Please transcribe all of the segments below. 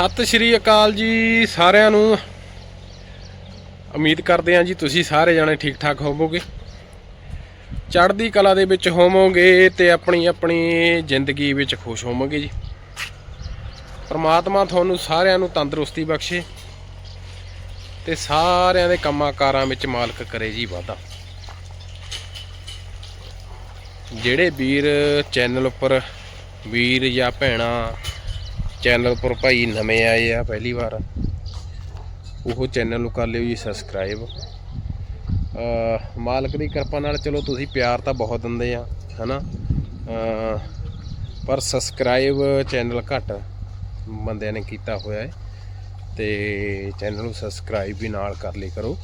ਸਤਿ ਸ਼੍ਰੀ ਅਕਾਲ ਜੀ ਸਾਰਿਆਂ ਨੂੰ। ਉਮੀਦ ਕਰਦੇ ਹਾਂ ਜੀ ਤੁਸੀਂ ਸਾਰੇ ਜਾਣੇ ਠੀਕ ਠਾਕ ਹੋਵੋਗੇ। ਚੜ੍ਹਦੀ ਕਲਾ ਦੇ ਵਿੱਚ ਹੋਵੋਗੇ ਤੇ ਆਪਣੀ ਆਪਣੀ ਜ਼ਿੰਦਗੀ ਵਿੱਚ ਖੁਸ਼ ਹੋਵੋਗੇ ਜੀ। ਪਰਮਾਤਮਾ ਤੁਹਾਨੂੰ ਸਾਰਿਆਂ ਨੂੰ ਤੰਦਰੁਸਤੀ ਬਖਸ਼ੇ ਤੇ ਸਾਰਿਆਂ ਦੇ ਕੰਮਾਂ ਕਾਰਾਂ ਵਿੱਚ ਮਾਲਕ ਕਰੇ ਜੀ ਵਾਧਾ। ਜਿਹੜੇ ਵੀਰ ਚੈਨਲ ਉੱਪਰ ਵੀਰ ਜਾਂ ਭੈਣਾ ਚੈਨਲ ਉੱਪਰ ਭਾਈ ਨਵੇਂ ਆਏ ਆ, ਪਹਿਲੀ ਵਾਰ। ਉਹ ਚੈਨਲ ਨੂੰ ਕਰ ਲਿਓ ਜੀ ਸਬਸਕ੍ਰਾਈਬ ਮਾਲਕ ਦੀ ਕਿਰਪਾ ਨਾਲ ਚਲੋ ਤੁਸੀਂ ਪਿਆਰ ਤਾਂ ਬਹੁਤ ਦਿੰਦੇ ਆ, ਹਨਾ? ਅ ਪਰ ਸਬਸਕ੍ਰਾਈਬ ਚੈਨਲ ਘੱਟ ਬੰਦਿਆਂ ਨੇ ਕੀਤਾ ਹੋਇਆ ਹੈ। ਤੇ ਚੈਨਲ ਨੂੰ ਸਬਸਕ੍ਰਾਈਬ ਵੀ ਨਾਲ ਕਰ ਲਈ ਕਰੋ।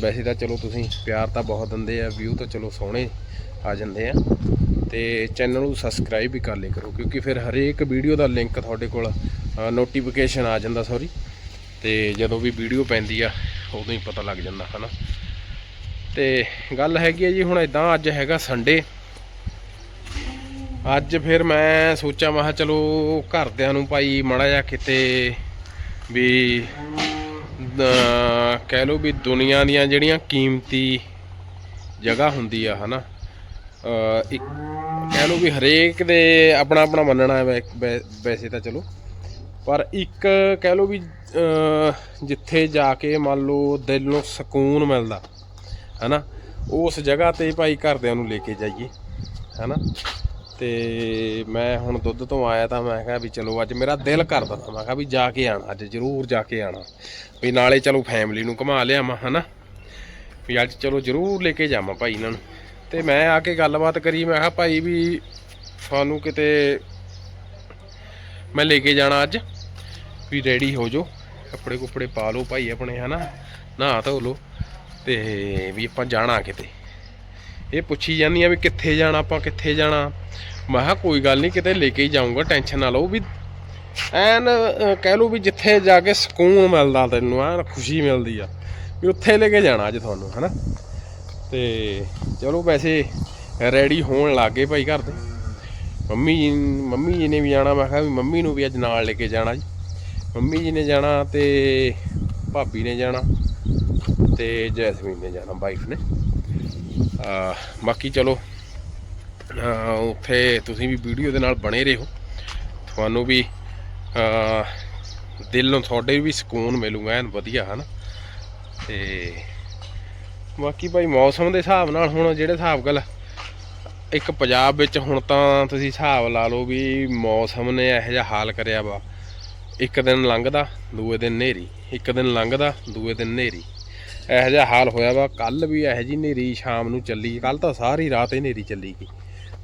ਵੈਸੇ ਤਾਂ ਚਲੋ ਤੁਸੀਂ ਪਿਆਰ ਤਾਂ ਬਹੁਤ ਦਿੰਦੇ ਆ ਵਿਊ ਤਾਂ ਚਲੋ ਸੋਹਣੇ ਆ ਜਾਂਦੇ ਆ। ਤੇ ਚੈਨਲ ਨੂੰ ਸਬਸਕ੍ਰਾਈਬ ਵੀ ਕਰ ਲਿਆ ਕਰੋ, ਕਿਉਂਕਿ ਫਿਰ ਹਰੇਕ ਵੀਡੀਓ ਦਾ ਲਿੰਕ ਤੁਹਾਡੇ ਕੋਲ ਨੋਟੀਫਿਕੇਸ਼ਨ ਆ ਜਾਂਦਾ ਸੌਰੀ ਤੇ ਜਦੋਂ ਵੀ ਵੀਡੀਓ ਪੈਂਦੀ ਆ, ਉਦੋਂ ਹੀ ਪਤਾ ਲੱਗ ਜਾਂਦਾ, ਹਨਾ। ਤੇ ਗੱਲ ਹੈਗੀ ਹੈ ਜੀ, ਹੁਣ ਇਦਾਂ ਅੱਜ ਹੈਗਾ ਸੰਡੇ ਅੱਜ ਫਿਰ ਮੈਂ ਸੋਚਿਆ, ਮੈਂ ਚਲੋ ਘਰਦਿਆਂ ਨੂੰ ਭਾਈ ਮੜਾ ਜਾ ਕਿਤੇ ਵੀ ਕਹਿ ਲਓ ਵੀ ਦੁਨੀਆ ਦੀਆਂ ਜਿਹੜੀਆਂ ਕੀਮਤੀ ਜਗ੍ਹਾ ਹੁੰਦੀ ਆ, ਹਨਾ। ਅਹ, ਇੱਕ ਕਹਿ ਲਓ ਵੀ ਹਰੇਕ ਦੇ ਆਪਣਾ ਆਪਣਾ ਮੰਨਣਾ ਹੈ ਵੈ- ਵੈ- ਵੈਸੇ ਤਾਂ ਚਲੋ। ਪਰ ਇੱਕ ਕਹਿ ਲਓ ਵੀ ਜਿੱਥੇ ਜਾ ਕੇ ਮੰਨ ਲਓ ਦਿਲ ਨੂੰ ਸਕੂਨ ਮਿਲਦਾ, ਹਨਾ, ਉਸ ਜਗ੍ਹਾ ਤੇ ਭਾਈ ਘਰਦਿਆਂ ਨੂੰ ਲੈ ਕੇ ਜਾਈਏ, ਹਨਾ। ਤੇ ਮੈਂ ਹੁਣ ਦੁੱਧ ਤੋਂ ਆਇਆ ਤਾਂ ਮੈਂ ਕਿਹਾ ਵੀ ਚਲੋ ਅੱਜ ਮੇਰਾ ਦਿਲ ਕਰਦਾ ਮੈਂ ਕਿਹਾ ਵੀ ਜਾ ਕੇ ਆਣਾ ਅੱਜ ਜ਼ਰੂਰ ਜਾ ਕੇ ਆਣਾ ਵੀ ਨਾਲੇ ਚਲੋ ਫੈਮਿਲੀ ਨੂੰ ਘੁਮਾ ਲਿਆਵਾਂ, ਹਨਾ। ਵੀ ਅੱਜ ਚਲੋ ਜ਼ਰੂਰ ਲੈ ਕੇ ਜਾਵਾਂ ਭਾਈ ਇਹਨਾਂ ਨੂੰ। ਤੇ ਮੈਂ ਆ ਕੇ ਗੱਲਬਾਤ ਕਰੀ, ਮੈਂ ਕਿਹਾ ਭਾਈ ਵੀ ਤੁਹਾਨੂੰ ਕਿਤੇ ਮੈਂ ਲੈ ਕੇ ਜਾਣਾ ਅੱਜ, ਵੀ ਰੈਡੀ ਹੋ ਜਾਓ, ਕੱਪੜੇ ਕੁਪੜੇ ਪਾ ਲਓ ਭਾਈ ਆਪਣੇ, ਹਨਾ? ਨਹਾ ਧੋ ਲਓ, ਤੇ ਵੀ ਆਪਾਂ ਜਾਣਾ ਕਿਤੇ। ਇਹ ਪੁੱਛੀ ਜਾਂਦੀ ਆ ਵੀ ਕਿੱਥੇ ਜਾਣਾ, ਆਪਾਂ ਕਿੱਥੇ ਜਾਣਾ? ਮੈਂ ਕਿਹਾ ਕੋਈ ਗੱਲ ਨਹੀਂ ਕਿਤੇ ਲੈ ਕੇ ਹੀ ਜਾਊਂਗਾ, ਟੈਨਸ਼ਨ ਨਾ ਲਓ ਵੀ ਐਨ ਕਹਿ ਲਓ ਵੀ ਜਿੱਥੇ ਜਾ ਕੇ ਸਕੂਨ ਮਿਲਦਾ ਤੈਨੂੰ, ਐਨ ਖੁਸ਼ੀ ਮਿਲਦੀ ਆ, ਵੀ ਉੱਥੇ ਲੈ ਕੇ ਜਾਣਾ ਅੱਜ ਤੁਹਾਨੂੰ, ਹਨਾ? ਤੇ ਚਲੋ ਵੈਸੇ ਰੈਡੀ ਹੋਣ ਲੱਗੇ ਭਾਈ ਘਰ ਦੇ। ਮੰਮੀ ਜੀ ਮੰਮੀ ਜੀ ਨੇ ਵੀ ਜਾਣਾ ਮੈਂ ਕਿਹਾ ਵੀ ਮੰਮੀ ਨੂੰ ਵੀ ਅੱਜ ਨਾਲ ਲੈ ਕੇ ਜਾਣਾ ਜੀ। ਮੰਮੀ ਜੀ ਨੇ ਜਾਣਾ ਤੇ ਭਾਬੀ ਨੇ ਜਾਣਾ ਤੇ ਜੈਸਮੀਨ ਨੇ ਜਾਣਾ ਵਾਈਫ ਨੇ। ਆ, ਬਾਕੀ ਚਲੋ ਉੱਥੇ ਤੁਸੀਂ ਵੀ ਵੀਡੀਓ ਦੇ ਨਾਲ ਬਣੇ ਰਹੋ। ਤੁਹਾਨੂੰ ਵੀ ਦਿਲ ਨੂੰ ਤੁਹਾਡੇ ਵੀ ਸਕੂਨ ਮਿਲੂਗਾ, ਐਨ ਵਧੀਆ, ਹਨਾ? ਤੇ ਬਾਕੀ ਭਾਈ ਮੌਸਮ ਦੇ ਹਿਸਾਬ ਨਾਲ ਹੁਣ ਜਿਹੜੇ ਹਿਸਾਬ ਗੱਲ ਇੱਕ ਪੰਜਾਬ ਵਿੱਚ ਹੁਣ ਤਾਂ ਤੁਸੀਂ ਹਿਸਾਬ ਲਾ ਲਓ ਵੀ ਮੌਸਮ ਨੇ ਇਹੋ ਜਿਹਾ ਹਾਲ ਕਰਿਆ ਵਾ। ਇੱਕ ਦਿਨ ਲੰਘਦਾ, ਦੂਏ ਦਿਨ ਹਨੇਰੀ। ਇੱਕ ਦਿਨ ਲੰਘਦਾ, ਦੂਏ ਦਿਨ ਹਨੇਰੀ। ਇਹੋ ਜਿਹਾ ਹਾਲ ਹੋਇਆ ਵਾ। ਕੱਲ ਵੀ ਇਹੋ ਜੀ ਹਨੇਰੀ ਸ਼ਾਮ ਨੂੰ ਚੱਲੀ। ਕੱਲ ਤਾਂ ਸਾਰੀ ਰਾਤ ਹੀ ਹਨੇਰੀ ਚੱਲੀ ਗਈ।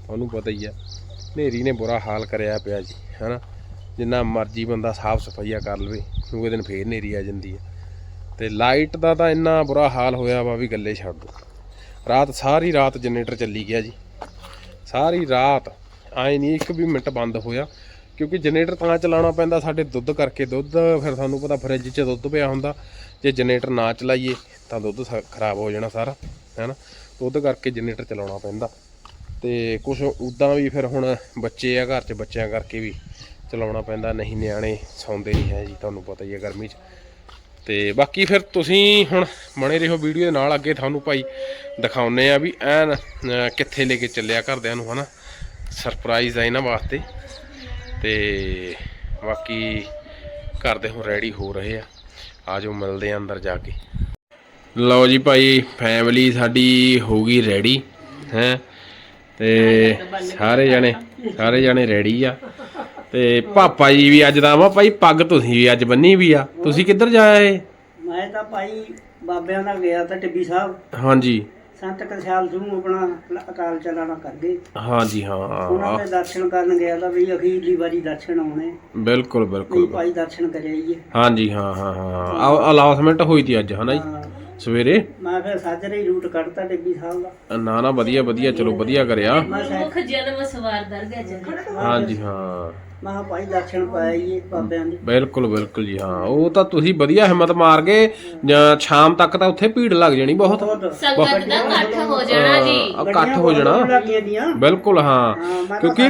ਤੁਹਾਨੂੰ ਪਤਾ ਹੀ ਆ, ਹਨੇਰੀ ਨੇ ਬੁਰਾ ਹਾਲ ਕਰਿਆ ਪਿਆ ਜੀ, ਹਨਾ? ਜਿੰਨਾ ਮਰਜ਼ੀ ਬੰਦਾ ਸਾਫ਼ ਸਫਾਈਆ ਕਰ ਲਵੇ, ਦੂਏ ਦਿਨ ਫੇਰ ਹਨੇਰੀ ਆ ਜਾਂਦੀ ਆ। ਤੇ ਲਾਈਟ ਦਾ ਤਾਂ ਇੰਨਾ ਬੁਰਾ ਹਾਲ ਹੋਇਆ ਵਾ ਵੀ ਗੱਲੇ ਛੱਡ ਦੋ। ਰਾਤ ਸਾਰੀ ਰਾਤ ਜਨਰੇਟਰ ਚੱਲੀ ਗਿਆ ਜੀ। ਸਾਰੀ ਰਾਤ ਆਏ ਨਹੀਂ ਇੱਕ ਵੀ ਮਿੰਟ ਬੰਦ ਹੋਇਆ, ਕਿਉਂਕਿ ਜਨਰੇਟਰ ਤਾਂ ਚਲਾਉਣਾ ਪੈਂਦਾ ਸਾਡੇ ਦੁੱਧ ਕਰਕੇ। ਦੁੱਧ ਫਿਰ ਤੁਹਾਨੂੰ ਪਤਾ ਫਰਿੱਜ 'ਚ ਦੁੱਧ ਪਿਆ ਹੁੰਦਾ। ਜੇ ਜਨਰੇਟਰ ਨਾ ਚਲਾਈਏ ਤਾਂ ਦੁੱਧ ਸ- ਖਰਾਬ ਹੋ ਜਾਣਾ ਸਾਰਾ, ਹੈਨਾ? ਦੁੱਧ ਕਰਕੇ ਜਨਰੇਟਰ ਚਲਾਉਣਾ ਪੈਂਦਾ। ਤੇ ਕੁਝ ਉਦਾਂ ਵੀ ਫਿਰ ਹੁਣ ਬੱਚੇ ਆ ਘਰ 'ਚ, ਬੱਚਿਆਂ ਕਰਕੇ ਵੀ ਚਲਾਉਣਾ ਪੈਂਦਾ। ਨਹੀਂ ਨਿਆਣੇ ਸੌਂਦੇ ਨਹੀਂ ਹੈ ਜੀ, ਤੁਹਾਨੂੰ ਪਤਾ ਹੀ ਹੈ ਗਰਮੀ 'ਚ। ਤੇ ਬਾਕੀ ਫਿਰ ਤੁਸੀਂ ਹੁਣ ਬਣੇ ਰਹੋ ਵੀਡੀਓ ਦੇ ਨਾਲ, ਅੱਗੇ ਤੁਹਾਨੂੰ ਭਾਈ ਦਿਖਾਉਨੇ ਆ ਵੀ ਐਨ ਕਿੱਥੇ ਲੈ ਕੇ ਚੱਲਿਆ ਘਰਦਿਆਂ ਨੂੰ, ਹਨਾ? ਸਰਪ੍ਰਾਈਜ਼ ਆ ਇਹਨਾਂ ਵਾਸਤੇ। ਤੇ ਬਾਕੀ ਘਰ ਦੇ ਹੁਣ ਰੈਡੀ ਹੋ ਰਹੇ ਆ। ਆਜੋ ਮਿਲਦੇ ਆ ਅੰਦਰ ਜਾ ਕੇ। ਲਓ ਜੀ ਭਾਈ ਫੈਮਿਲੀ ਸਾਡੀ ਹੋ ਗਈ ਰੈਡੀ ਹੈ? ਤੇ ਸਾਰੇ ਜਣੇ ਸਾਰੇ ਜਣੇ ਰੈਡੀ ਆ। ਤੇ ਪਾਪਾ ਜੀ ਵੀ ਅੱਜ ਦਾ ਵਾ ਭਾਈ ਪੱਗ ਤੁਸੀਂ ਵੀ ਅੱਜ ਬੰਨੀ ਵੀ ਆ। ਤੁਸੀਂ ਕਿੱਧਰ ਜਾਏ ਮੈਂ ਤਾਂ ਭਾਈ ਬਾਬਿਆਂ ਦਾ ਗਿਆ ਤਾਂ ਟਿੱਬੀ ਸਾਹਿਬ। ਹਾਂਜੀ। ਸੰਤ ਕਸ਼ਾਲ ਸਿੰਘ ਆਪਣਾ ਅਕਾਲ ਚਲਾਣਾ ਕਰਦੇ ਹਾਂਜੀ ਉਹਨਾਂ ਹਾਂ। ਦੇ ਦਰਸ਼ਨ ਕਰਨ ਗਿਆ ਤਾਂ ਵੀ ਅਖੀਰਲੀ ਵਾਰੀ ਦਰਸ਼ਨ ਆਉਣੇ। ਬਿਲਕੁਲ ਵੀ ਬਿਲਕੁਲ। ਭਾਈ ਦਰਸ਼ਨ ਕਰਿਆ ਹੀ ਹਾਂਜੀ ਹਾਂ ਹਾਂ ਹਾਂ ਅਲਾਉਸਮੈਂਟ ਹੋਈ ਤੀ ਅੱਜ ਹਨਾ ਜੀ? ਸਵੇਰੇ? ਮੈਂ ਫਿਰ ਸਾਜਰੇ ਹੀ ਰੂਟ ਕੱਢਤਾ ਟਿੱਬੀ ਸਾਹਿਬ ਦਾ। ਨਾ ਨਾ ਵਧੀਆ ਵਧੀਆ ਚਲੋ ਵਧੀਆ ਕਰਿਆ। ਮੁੱਖ ਜਨਮ ਸਵਾਰ ਦਰਗਾਹ ਚੱਲੇ ਹਾਂਜੀ ਹਾਂ। ਮੈਂ ਕਿਹਾ ਭਾਈ ਦਰਸ਼ਨ ਪਾਈਏ ਬਾਬਿਆਂ ਦੇ। ਬਿਲਕੁਲ ਬਿਲਕੁਲ ਜੀ ਹਾਂ। ਉਹ ਤਾਂ ਤੁਸੀਂ ਵਧੀਆ ਹਿੰਮਤ ਮਾਰ ਗਏ। ਜਾਂ ਸ਼ਾਮ ਤੱਕ ਤਾਂ ਉੱਥੇ ਭੀੜ ਲੱਗ ਜਾਣੀ ਬਹੁਤ। ਬਹੁਤ ਸੰਗਤ ਦਾ ਇਕੱਠ ਹੋ ਜਾਣਾ ਜੀ। ਹਾਂ, ਇਕੱਠ ਹੋ ਜਾਣਾ। ਲੱਗੀਆਂ ਦੀਆਂ। ਬਿਲਕੁਲ ਹਾਂ। ਕਿਉਂਕਿ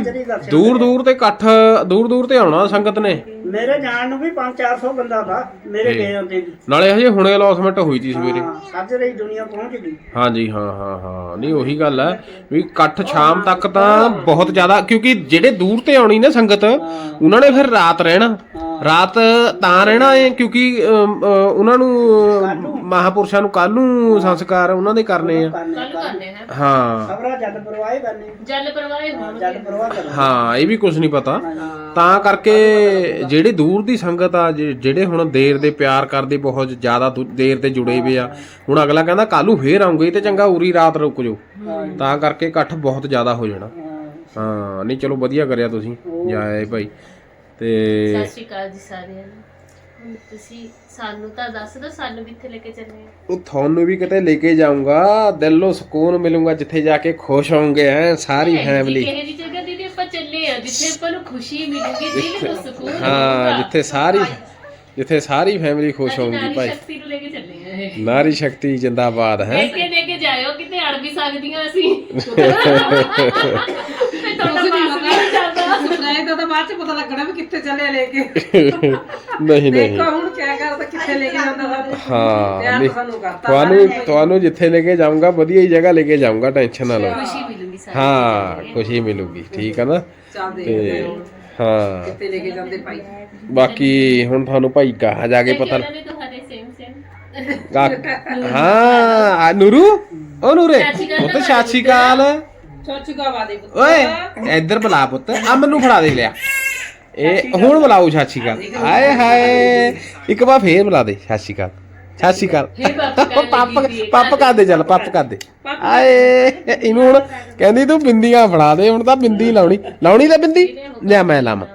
ਦੂਰ ਦੂਰ ਤੇ ਇਕੱਠ ਦੂਰ ਦੂਰ ਤੇ ਆਉਣਾ ਸੰਗਤ ਨੇ। ਮੇਰੇ ਜਾਣ ਨੂੰ ਵੀ 5-400 ਬੰਦਾ ਦਾ ਮੇਰੇ ਗਏ ਹੁੰਦੇ ਵੀ ਨਾਲੇ ਹਜੇ ਹੁਣੇ ਅਲੌਸਮੈਂਟ ਹੋਈ ਸੀ ਸਵੇਰੇ। ਹਾਂ ਦੁਨੀਆ ਪਹੁੰਚ ਗਈ। ਹਾਂਜੀ ਹਾਂ ਹਾਂ ਹਾਂ। ਨਹੀਂ ਉਹੀ ਗੱਲ ਹੈ ਵੀ ਇਕੱਠ ਸ਼ਾਮ ਤੱਕ ਤਾਂ ਬਹੁਤ ਜ਼ਿਆਦਾ ਕਿਉਂਕਿ ਜਿਹੜੇ ਦੂਰ ਤੇ ਆਉਣੀ ਨਾ ਸੰਗਤ ਉਹਨਾਂ ਨੇ ਫਿਰ ਰਾਤ ਰਹਿਣਾ। ਰਾਤ ਤਾਂ ਰਹਿਣਾ ਹੈ ਕਿਉਂਕਿ ਅਮ, ਅ, ਉਹਨਾਂ ਨੂੰ ਮਹਾਪੁਰਸ਼ਾਂ ਨੂੰ ਕੱਲ ਨੂੰ ਸੰਸਕਾਰ ਉਹਨਾਂ ਦੇ ਕਰਨੇ ਆ। ਕਰਨੇ ਕੱਲ ਕਰਨੇ। ਹੈ ਹਾਂ। ਖਬਰਾਂ ਜੱਟ ਪਰਵਾਹ ਕਰਨੇ। ਜਲ ਪ੍ਰਵਾਹ ਹੋਣ ਜੱਟ ਪਰਵਾਹ ਕਰਨੇ। ਹਾਂ ਇਹ ਵੀ ਕੁਝ ਨਹੀਂ ਪਤਾ। ਤਾਂ ਕਰਕੇ ਜਿਹੜੇ ਦੂਰ ਦੀ ਸੰਗਤ ਆ ਜਿ- ਜਿਹੜੇ ਹੁਣ ਦੇਰ ਦੇ ਪਿਆਰ ਕਰਦੇ ਬਹੁਤ ਜ਼ਿਆਦਾ ਦੂ- ਦੇਰ ਤੇ ਜੁੜੇ ਹੋਏ ਆ ਹੁਣ ਅਗਲਾ ਕਹਿੰਦਾ ਕੱਲੂ ਫੇਰ ਆਉਂਗੇ ਤੇ ਚੰਗਾ ਉਰੀ ਰਾਤ ਰੁਕ ਜਾਓ। ਤਾਂ ਕਰਕੇ ਇਕੱਠ ਬਹੁਤ ਜ਼ਿਆਦਾ ਹੋ ਜਾਣਾ। ਹਾਂ ਨਹੀਂ ਚਲੋ ਵਧੀਆ ਕਰਿਆ ਤੁਸੀਂ ਜਾਏ ਭਾਈ। ਤੇ ਸਤਿ ਸ਼੍ਰੀ ਅਕਾਲ ਜੀ ਸਾਰਿਆਂ ਨੂੰ। ਹੁਣ ਤੁਸੀਂ ਸਾਨੂੰ ਤਾਂ ਦੱਸ ਦਿਓ ਸਾਨੂੰ ਕਿੱਥੇ ਲੈ ਕੇ ਚੱਲੇ ਉਹ ਤੁਹਾਨੂੰ ਵੀ ਕਿਤੇ ਲੈ ਕੇ ਜਾਊਂਗਾ ਦਿਲ ਨੂੰ ਸਕੂਨ ਮਿਲੂਗਾ ਜਿੱਥੇ ਜਾ ਕੇ ਖੁਸ਼ ਹੋਵੋਗੇ ਹੈ ਸਾਰੀ ਫੈਮਿਲੀ ਕਿਹੇ ਦੀ ਜਗ੍ਹਾ ਦੀਦੀ ਆਪਾਂ ਚੱਲੇ ਆ ਜਿੱਥੇ ਆਪਾਂ ਨੂੰ ਖੁਸ਼ੀ ਮਿਲੂਗੀ ਦਿਲ ਨੂੰ ਸਕੂਨ ਹਾਂ ਮਿਲੂਗਾ। ਜਿੱਥੇ ਸਾਰੀ ਜਿੱਥੇ ਸਾਰੀ ਫੈਮਿਲੀ ਖੁਸ਼ ਅਸੀਂ ਹੋਊਗੀ ਭਾਈ। ਸ਼ਕਤੀ ਨੂੰ ਲੈ ਕੇ ਚੱਲੇ ਆ ਇਹ। ਨਾਰੀ ਸ਼ਕਤੀ ਜਿੰਦਾਬਾਦ ਹੈ। ਲੈ ਕੇ ਲੈ ਕੇ ਜਾਇਓ ਕਿਤੇ ਅੜ ਵੀ ਸਕਦੀਆਂ ਅਸੀਂ ਤੇ ਤੁਹਾਡਾ ਪਾਸ ਨਹੀਂ ਚੱਲਦਾ ਤਾਂ ਤਾਂ ਬਾਅਦ ਚ ਪਤਾ ਲੱਗਣਾ ਵੀ ਕਿੱਥੇ ਚੱਲੇ ਲੈ ਕੇ। ਨਹੀਂ ਨਹੀਂ। ਦੇਖੋ ਹੁਣ ਕਿਆ ਕਰਦਾ ਕਿੱਥੇ ਲੈ ਕੇ ਜਾਂਦਾ ਸਾਨੂੰ ਹਾਂ ਨਹੀਂ, ਤਾਂ ਸਾਨੂੰ ਕਰਤਾ ਤੁਹਾਨੂੰ ਤੁਹਾਨੂੰ ਜਿੱਥੇ ਲੈ ਕੇ ਜਾਊਂਗਾ ਵਧੀਆ ਹੀ ਜਗ੍ਹਾ ਲੈ ਕੇ ਜਾਊਂਗਾ ਟੈਨਸ਼ਨ ਨਾ ਲਓ। ਖੁਸ਼ੀ ਮਿਲੂਗੀ ਸਾਨੂੰ ਹਾਂ ਖੁਸ਼ੀ ਮਿਲੂਗੀ ਠੀਕ ਹੈ ਨਾ? ਚੱਲ ਤੇ ਹਾਂ ਹਾਂ। ਕਿੱਥੇ ਲੈ ਕੇ ਜਾਂਦੇ ਭਾਈ। ਬਾਕੀ ਹੁਣ ਤੁਹਾਨੂੰ ਭਾਈ ਕਹਾ ਜਾ ਕੇ ਪਤਾ ਨੇ ਤੁਹਾਡੇ ਸੇਮ ਸੇਮ ਕਾ- ਹਾਂ ਆ ਨੂਰੂ? ਓ ਨੂਰੇ ਪੁੱਤ ਸਤਿ ਸ਼੍ਰੀ ਅਕਾਲ। ਚੋਚੂ ਗਾਵਾ ਦੇ ਪੁੱਤ। ਓਏ ਇੱਧਰ ਬੁਲਾ ਪੁੱਤ। ਆ ਮੈਨੂੰ ਫੜਾ ਦੇ ਲਿਆ। ਇਹ ਹੁਣ ਬੁਲਾਓ ਸਤਿ ਸ਼੍ਰੀ ਅਕਾਲ। ਆਏ ਹਾਏ। ਇੱਕ ਵਾਰ ਫੇਰ ਬੁਲਾ ਦੇ। ਸਤਿ ਸ਼੍ਰੀ ਅਕਾਲ। ਇਹ ਪਾਪਾ ਪੱਪ ਕਰ ਦੇ ਚੱਲ ਪੱਪ ਕਰ ਦੇ। ਆਏ ਇਹਨੂੰ ਹੁਣ ਕਹਿੰਦੀ ਤੂੰ ਬਿੰਦੀਆਂ ਫੜਾ ਦੇ। ਹੁਣ ਤਾਂ ਬਿੰਦੀ ਲਾਉਣੀ। ਲਾਉਣੀ ਲੈ ਬਿੰਦੀ? ਲੈ ਮੈਂ ਲਾਵਾਂ।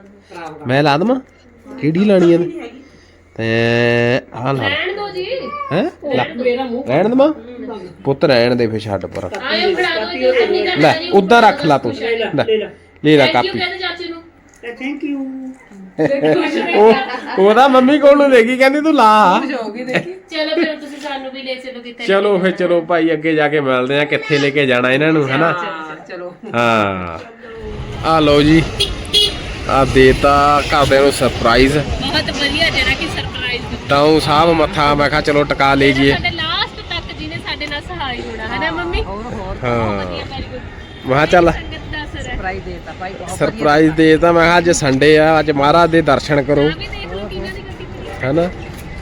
ਮੈਂ ਲਾ ਦਵਾਂ? ਕਿਹੜੀ ਲਾਣੀ ਆ? ਤੇ ਆਹ ਲਾ। ਰਹਿਣ ਦੋ ਜੀ। ਹੈ? ਮੇਰਾ ਮੂੰਹ ਰਹਿਣ ਦਵਾਂ? ਪੁੱਤ ਰਹਿਣ ਦੇ ਫੇ ਛੱਡ ਪਰ। ਆਇਓ ਫੜਾ ਦੋ ਜੀ ਅੰਨੀ ਕਰ ਲੈ ਉਦਾਂ ਰੱਖ ਲਾ ਤੂੰ। ਲੈ ਲੈ ਲੈ ਕਾਪੀ। ਕਹਿੰਦੇ ਚਾਚੇ ਨੂੰ। ਤੇ ਥੈਂਕ ਯੂ ਉਹ ਉਹਦਾ ਮੰਮੀ ਕੋਲ ਨੂੰ ਦੇਗੀ ਕਹਿੰਦੀ ਤੂੰ ਲਾ। ਦੇਖੀ। ਚਲੋ ਫਿਰ ਤੁਸੀਂ ਸਾਨੂੰ ਵੀ ਲੈ ਚਲੋ ਕਿਤੇ। ਚਲੋ ਫੇ ਚਲੋ ਭਾਈ ਅੱਗੇ ਜਾ ਕੇ ਮਿਲਦੇ ਆ ਕਿੱਥੇ ਲੈ ਕੇ ਜਾਣਾ ਇਹਨਾਂ ਨੂੰ ਹਨਾ? ਹਾਂ ਚਲੋ। ਹਾਂ। ਆ ਲਓ ਜੀ ਆ ਦੇਤਾ ਘਰਦਿਆਂ ਨੂੰ ਸਰਪ੍ਰਾਈਜ਼ ਬਹੁਤ ਵਧੀਆ ਜਿਹੜਾ ਕਿ ਸਰਪ੍ਰਾਈਜ਼ ਦਿੱਤਾ ਤਾਉ ਸਾਹਿਬ ਮੱਥਾ ਮੈਂ ਕਿਹਾ ਚਲੋ ਟਿਕਾ ਸਾਡੇ ਲਾਸਟ ਹਾਂ। ਵਧੀਆ ਵੈਰੀ ਗੁੱਡ ਮੈਂ ਕਿਹਾ ਚੱਲ ਸੰਗਤ ਦਾ ਅਸਰ ਹੈ ਪ੍ਰਾਈਜ਼ ਦੇਤਾ ਭਾਈ ਬਹੁਤ ਸਰਪ੍ਰਾਈਜ਼ ਦੇਤਾ ਮੈਂ ਕਿਹਾ ਅੱਜ ਸੰਡੇ ਆ ਅੱਜ ਮਹਾਰਾਜ ਦੇ ਦਰਸ਼ਨ ਕਰੋ। ਆ। ਹੈਨਾ?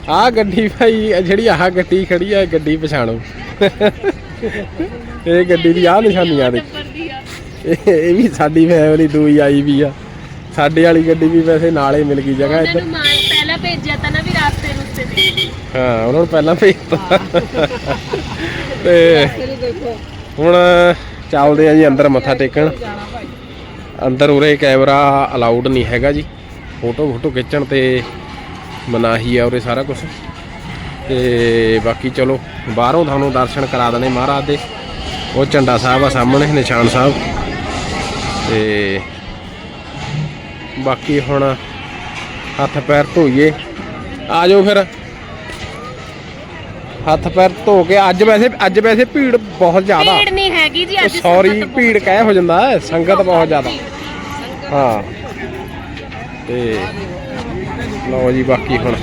ਆਹ ਗੱਡੀ ਭਾਈ ਜਿਹੜੀ ਆਹ ਗੱਡੀ ਖੜੀ ਆ ਇਹ ਗੱਡੀ ਪਛਾਣੋ। ਇਹ ਗੱਡੀ ਦੀ ਆਹ ਨਿਸ਼ਾਨੀਆਂ ਦੇ ਆ। ਇਹ ਵੀ ਸਾਡੀ ਫੈਮਿਲੀ ਦੂਈ ਆਈ ਵੀ ਆ। ਸਾਡੇ ਵਾਲੀ ਗੱਡੀ ਵੀ ਵੈਸੇ ਨਾਲੇ ਮਿਲ ਗਈ ਜਗ੍ਹਾ ਇੱਧਰ। ਪਹਿਲਾਂ ਭੇਜਿਆ ਤਾਂ ਨਾ ਵੀ ਰਾਸਤੇ ਰੁਸਤੇ ਹਾਂ ਉਹਨਾਂ ਨੂੰ ਪਹਿਲਾਂ ਭੇਜਤਾ। ਤੇ ਦੇਖੋ। ਹੁਣ ਚੱਲਦੇ ਆ ਜੀ ਅੰਦਰ ਮੱਥਾ ਟੇਕਣ। ਅੰਦਰ ਉਰੇ ਕੈਮਰਾ ਅਲਾਉਡ ਨਹੀਂ ਹੈਗਾ ਜੀ। ਫੋਟੋ ਫੋਟੋ ਖਿੱਚਣ ਤੇ ਮਨਾਹੀ ਆ ਉਰੇ ਸਾਰਾ ਕੁਝ ਤੇ ਬਾਕੀ ਚਲੋ, ਬਾਹਰੋਂ ਤੁਹਾਨੂੰ ਦਰਸ਼ਨ ਕਰਾ ਦਨੇ ਮਹਾਰਾਜ ਦੇ। ਉਹ ਝੰਡਾ ਸਾਹਿਬ ਆ ਸਾਹਮਣੇ, ਨਿਸ਼ਾਨ ਸਾਹਿਬ। ਤੇ ਬਾਕੀ ਹੁਣ ਹੱਥ ਪੈਰ ਧੋਈਏ। ਆ ਜਾਓ ਫਿਰ। ਹੱਥ ਪੈਰ ਧੋ ਕੇ ਅੱਜ ਵੈਸੇ ਅੱਜ ਵੈਸੇ ਭੀੜ ਬਹੁਤ ਜ਼ਿਆਦਾ। ਭੀੜ ਨਹੀਂ ਹੈਗੀ ਜੀ ਅੱਜ ਸੌਰੀ ਭੀੜ ਕਹਿ ਹੋ ਜਾਂਦਾ ਹੈ ਸੰਗਤ ਬਹੁਤ ਜ਼ਿਆਦਾ। ਹਾਂ। ਤੇ ਲਓ ਜੀ ਬਾਕੀ ਹੁਣ।